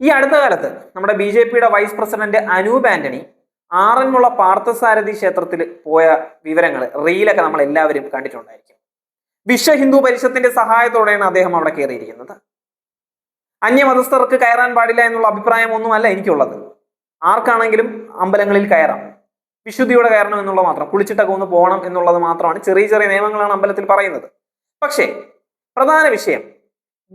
ഈ അടുത്ത കാലത്ത് നമ്മുടെ ബി ജെ പിയുടെ വൈസ് പ്രസിഡന്റ് അനൂപ് ആന്റണി ആറന്മുള പാർത്ഥസാരഥി ക്ഷേത്രത്തിൽ പോയ വിവരങ്ങൾ റീലൊക്കെ നമ്മൾ എല്ലാവരും കണ്ടിട്ടുണ്ടായിരിക്കും. വിശ്വ ഹിന്ദു പരിഷത്തിന്റെ സഹായത്തോടെയാണ് അദ്ദേഹം അവിടെ കയറിയിരിക്കുന്നത്. അന്യമതസ്ഥർക്ക് കയറാൻ പാടില്ല എന്നുള്ള അഭിപ്രായം ഒന്നുമല്ല എനിക്കുള്ളത്. ആർക്കാണെങ്കിലും അമ്പലങ്ങളിൽ കയറാം. വിശുദ്ധിയോടെ കയറണം എന്നുള്ളത് മാത്രം കുളിച്ചിട്ടൊക്കെ ഒന്ന് പോകണം എന്നുള്ളത് മാത്രമാണ് ചെറിയ ചെറിയ നിയമങ്ങളാണ് അമ്പലത്തിൽ പറയുന്നത്. പക്ഷേ പ്രധാന വിഷയം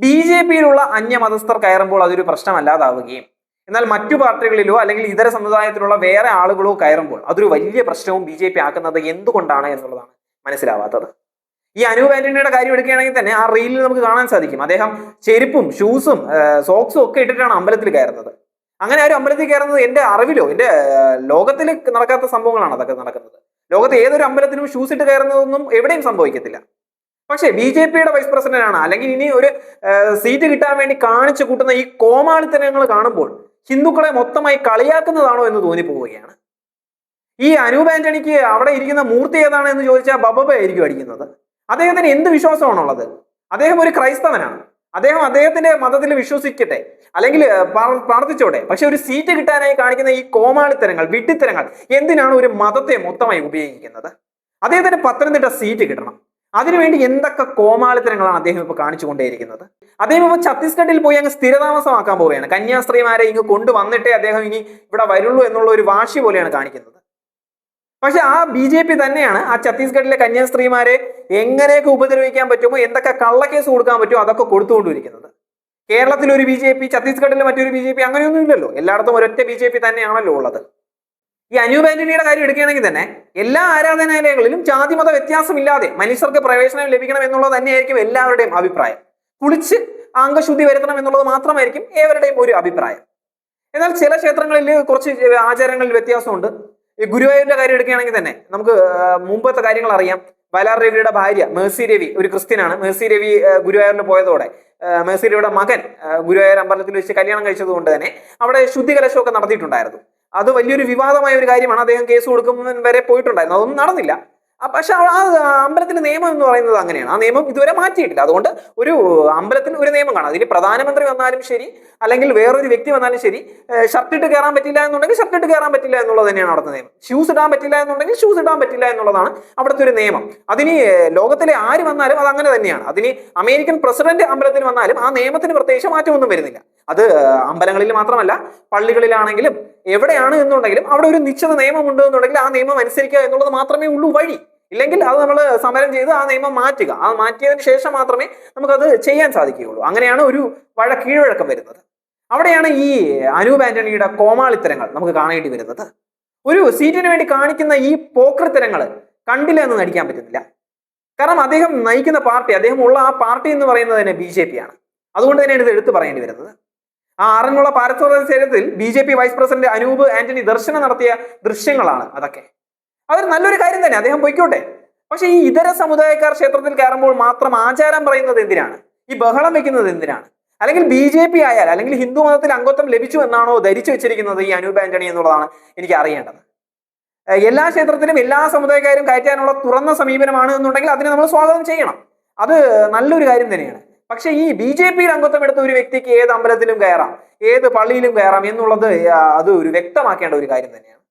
ബി ജെ പിയിലുള്ള അന്യമതസ്ഥർ കയറുമ്പോൾ അതൊരു പ്രശ്നമല്ലാതാവുകയും എന്നാൽ മറ്റു പാർട്ടികളിലോ അല്ലെങ്കിൽ ഇതര സമുദായത്തിലുള്ള വേറെ ആളുകളോ കയറുമ്പോൾ അതൊരു വലിയ പ്രശ്നവും ബി ജെ പി ആക്കുന്നത് എന്തുകൊണ്ടാണ് എന്നുള്ളതാണ് മനസ്സിലാവാത്തത്. ഈ അനൂപ് ആന്റണിയുടെ കാര്യം എടുക്കുകയാണെങ്കിൽ തന്നെ ആ റീലിൽ നമുക്ക് കാണാൻ സാധിക്കും. അദ്ദേഹം ചെരുപ്പും ഷൂസും സോക്സും ഒക്കെ ഇട്ടിട്ടാണ് അമ്പലത്തിൽ കയറുന്നത്. അങ്ങനെ ആരും അമ്പലത്തിൽ കയറുന്നത് എന്റെ അറിവിലോ എന്റെ ലോകത്തിൽ നടക്കാത്ത സംഭവങ്ങളാണ് അതൊക്കെ നടക്കുന്നത്. ലോകത്ത് ഏതൊരു അമ്പലത്തിനും ഷൂസ് ഇട്ട് കയറുന്നതൊന്നും എവിടെയും സംഭവിക്കത്തില്ല. പക്ഷേ ബി ജെ പിയുടെ വൈസ് പ്രസിഡന്റാണ് അല്ലെങ്കിൽ ഇനി ഒരു സീറ്റ് കിട്ടാൻ വേണ്ടി കാണിച്ചു കൂട്ടുന്ന ഈ കോമാളിത്തരങ്ങൾ കാണുമ്പോൾ ഹിന്ദുക്കളെ മൊത്തമായി കളിയാക്കുന്നതാണോ എന്ന് തോന്നിപ്പോവുകയാണ്. ഈ അനൂപ് ആന്റണിക്ക് അവിടെ ഇരിക്കുന്ന മൂർത്തി ഏതാണ് എന്ന് ചോദിച്ചാൽ ബബബ ആയിരിക്കും അടിക്കുന്നത്. അദ്ദേഹത്തിന് എന്ത് വിശ്വാസമാണുള്ളത്? അദ്ദേഹം ഒരു ക്രൈസ്തവനാണ്. അദ്ദേഹം അദ്ദേഹത്തിന്റെ മതത്തിൽ വിശ്വസിക്കട്ടെ അല്ലെങ്കിൽ പ്രാർ- പ്രാർത്ഥിച്ചോട്ടെ. പക്ഷെ ഒരു സീറ്റ് കിട്ടാനായി കാണിക്കുന്ന ഈ കോമാളിത്തരങ്ങൾ വിട്ടിത്തരങ്ങൾ എന്തിനാണ് ഒരു മതത്തെ മൊത്തമായി ഉപയോഗിക്കുന്നത്? അദ്ദേഹത്തിന് പത്തനംതിട്ട സീറ്റ് കിട്ടണം. അതിനുവേണ്ടി എന്തൊക്കെ കോമാളിത്തരങ്ങളാണ് അദ്ദേഹം ഇപ്പൊ കാണിച്ചുകൊണ്ടേയിരിക്കുന്നത്? അദ്ദേഹം ഇപ്പൊ ഛത്തീസ്ഗഡിൽ പോയി അങ്ങ് സ്ഥിരതാമസമാക്കാൻ പോവുകയാണ്. കന്യാസ്ത്രീമാരെ ഇങ്ങ് കൊണ്ടുവന്നിട്ടേ അദ്ദേഹം ഇനി ഇവിടെ വരുള്ളൂ എന്നുള്ള ഒരു വാശി പോലെയാണ് കാണിക്കുന്നത്. പക്ഷെ ആ ബി ജെ പി തന്നെയാണ് ആ ഛത്തീസ്ഗഡിലെ കന്യാസ്ത്രീമാരെ എങ്ങനെയൊക്കെ ഉപദ്രവിക്കാൻ പറ്റുമോ എന്തൊക്കെ കള്ളക്കേസ് കൊടുക്കാൻ പറ്റുമോ അതൊക്കെ കൊടുത്തുകൊണ്ടിരിക്കുന്നത്. കേരളത്തിൽ ഒരു ബി ജെ പി ഛത്തീസ്ഗഡിൽ മറ്റൊരു ബി ജെ പി അങ്ങനെയൊന്നും ഇല്ലല്ലോ. എല്ലായിടത്തും ഒരൊറ്റ ബി ജെ പി തന്നെയാണല്ലോ ഉള്ളത്. ഈ അനൂപ് ആന്റണിയുടെ കാര്യം എടുക്കുകയാണെങ്കിൽ തന്നെ എല്ലാ ആരാധനാലയങ്ങളിലും ജാതിമത വ്യത്യാസമില്ലാതെ മനുഷ്യർക്ക് പ്രവേശനം ലഭിക്കണം എന്നുള്ളത് തന്നെയായിരിക്കും എല്ലാവരുടെയും അഭിപ്രായം. കുളിച്ച് അംഗശുദ്ധി വരുത്തണം എന്നുള്ളത് മാത്രമായിരിക്കും ഏവരുടെയും ഒരു അഭിപ്രായം. എന്നാൽ ചില ക്ഷേത്രങ്ങളിൽ കുറച്ച് ആചാരങ്ങളിൽ വ്യത്യാസമുണ്ട്. ഈ ഗുരുവായൂരിന്റെ കാര്യം എടുക്കുകയാണെങ്കിൽ തന്നെ നമുക്ക് മുമ്പത്തെ കാര്യങ്ങൾ അറിയാം. വയലാർ രവിയുടെ ഭാര്യ മേഴ്സി രവി ഒരു ക്രിസ്ത്യനാണ്. മേഴ്സി രവി ഗുരുവായൂരിന് പോയതോടെ മേഴ്സി രവിയുടെ മകൻ ഗുരുവായൂർ അമ്പലത്തിൽ വെച്ച് കല്യാണം കഴിച്ചത് കൊണ്ട് തന്നെ അവിടെ ശുദ്ധി കലശമൊക്കെ നടത്തിയിട്ടുണ്ടായിരുന്നു. അത് വലിയൊരു വിവാദമായ ഒരു കാര്യമാണ്. അദ്ദേഹം കേസ് കൊടുക്കുന്നതിന് വരെ പോയിട്ടുണ്ടായിരുന്നു. അതൊന്നും നടന്നില്ല. പക്ഷെ ആ അമ്പലത്തിന്റെ നിയമം എന്ന് പറയുന്നത് അങ്ങനെയാണ്. ആ നിയമം ഇതുവരെ മാറ്റിയിട്ടില്ല. അതുകൊണ്ട് ഒരു അമ്പലത്തിന് ഒരു നിയമം കാണാം. അതിന് പ്രധാനമന്ത്രി വന്നാലും ശരി അല്ലെങ്കിൽ വേറൊരു വ്യക്തി വന്നാലും ശരി ഷർട്ട് ഇട്ട് കയറാൻ പറ്റില്ല എന്നുണ്ടെങ്കിൽ ഷർട്ട് ഇട്ട് കയറാൻ പറ്റില്ല എന്നുള്ളത് തന്നെയാണ് അവിടുത്തെ നിയമം. ഷൂസ് ഇടാൻ പറ്റില്ല എന്നുണ്ടെങ്കിൽ ഷൂസ് ഇടാൻ പറ്റില്ല എന്നുള്ളതാണ് അവിടുത്തെ ഒരു നിയമം. അതിന് ലോകത്തിലെ ആര് വന്നാലും അത് അങ്ങനെ തന്നെയാണ്. അതിന് അമേരിക്കൻ പ്രസിഡന്റ് അമ്പലത്തിൽ വന്നാലും ആ നിയമത്തിന് പ്രത്യേകിച്ച് മാറ്റമൊന്നും വരുന്നില്ല. അത് അമ്പലങ്ങളിൽ മാത്രമല്ല പള്ളികളിലാണെങ്കിലും എവിടെയാണ് എന്നുണ്ടെങ്കിലും അവിടെ ഒരു നിശ്ചിത നിയമമുണ്ട് എന്നുണ്ടെങ്കിൽ ആ നിയമം അനുസരിക്കുക എന്നുള്ളത് മാത്രമേ ഉള്ളൂ വഴി. ഇല്ലെങ്കിൽ അത് നമ്മൾ സമരം ചെയ്ത് ആ നിയമം മാറ്റുക. ആ മാറ്റിയതിന് ശേഷം മാത്രമേ നമുക്കത് ചെയ്യാൻ സാധിക്കുകയുള്ളൂ. അങ്ങനെയാണ് ഒരു വഴ കീഴ്വഴക്കം വരുന്നത്. അവിടെയാണ് ഈ അനൂപ് ആന്റണിയുടെ കോമാളിത്തരങ്ങൾ നമുക്ക് കാണേണ്ടി വരുന്നത്. ഒരു സീറ്റിന് വേണ്ടി കാണിക്കുന്ന ഈ പോക്രത്തരങ്ങൾ കണ്ടില്ല എന്ന് നടിക്കാൻ പറ്റുന്നില്ല. കാരണം അദ്ദേഹം നയിക്കുന്ന പാർട്ടി അദ്ദേഹം ഉള്ള ആ പാർട്ടി എന്ന് പറയുന്നത് തന്നെ ബി ജെ പി ആണ് അതുകൊണ്ട് തന്നെയാണ് ഇത് എടുത്തു പറയേണ്ടി വരുന്നത്. ആ Aranmula പാരസ്പര്യത്തിൽ B J P vice president Anoop Antony ദർശനം നടത്തിയ ദൃശ്യങ്ങളാണ് അതൊക്കെ. അതൊരു നല്ലൊരു കാര്യം തന്നെ അദ്ദേഹം പൊയ്ക്കോട്ടെ. പക്ഷെ ഈ ഇതര സമുദായക്കാർ ക്ഷേത്രത്തിൽ കയറുമ്പോൾ മാത്രം ആചാരം പറയുന്നത് എന്തിനാണ്? ഈ ബഹളം വെക്കുന്നത് എന്തിനാണ്? അല്ലെങ്കിൽ ബി ജെ പി ആയാൽ അല്ലെങ്കിൽ ഹിന്ദു മതത്തിൽ അംഗത്വം ലഭിച്ചു എന്നാണോ ധരിച്ചു വെച്ചിരിക്കുന്നത് ഈ അനൂപ് ആന്റണി എന്നുള്ളതാണ് എനിക്ക് അറിയേണ്ടത്. എല്ലാ ക്ഷേത്രത്തിലും എല്ലാ സമുദായക്കാരും കയറ്റാനുള്ള തുറന്ന സമീപനമാണ് എന്നുണ്ടെങ്കിൽ അതിനെ നമ്മൾ സ്വാഗതം ചെയ്യണം. അത് നല്ലൊരു കാര്യം തന്നെയാണ്. പക്ഷെ ഈ ബി ജെ പിയിൽ അംഗത്വം എടുത്ത ഒരു വ്യക്തിക്ക് ഏത് അമ്പലത്തിലും കയറാം ഏത് പള്ളിയിലും കയറാം എന്നുള്ളത് അത് ഒരു വ്യക്തമാക്കേണ്ട ഒരു കാര്യം തന്നെയാണ്.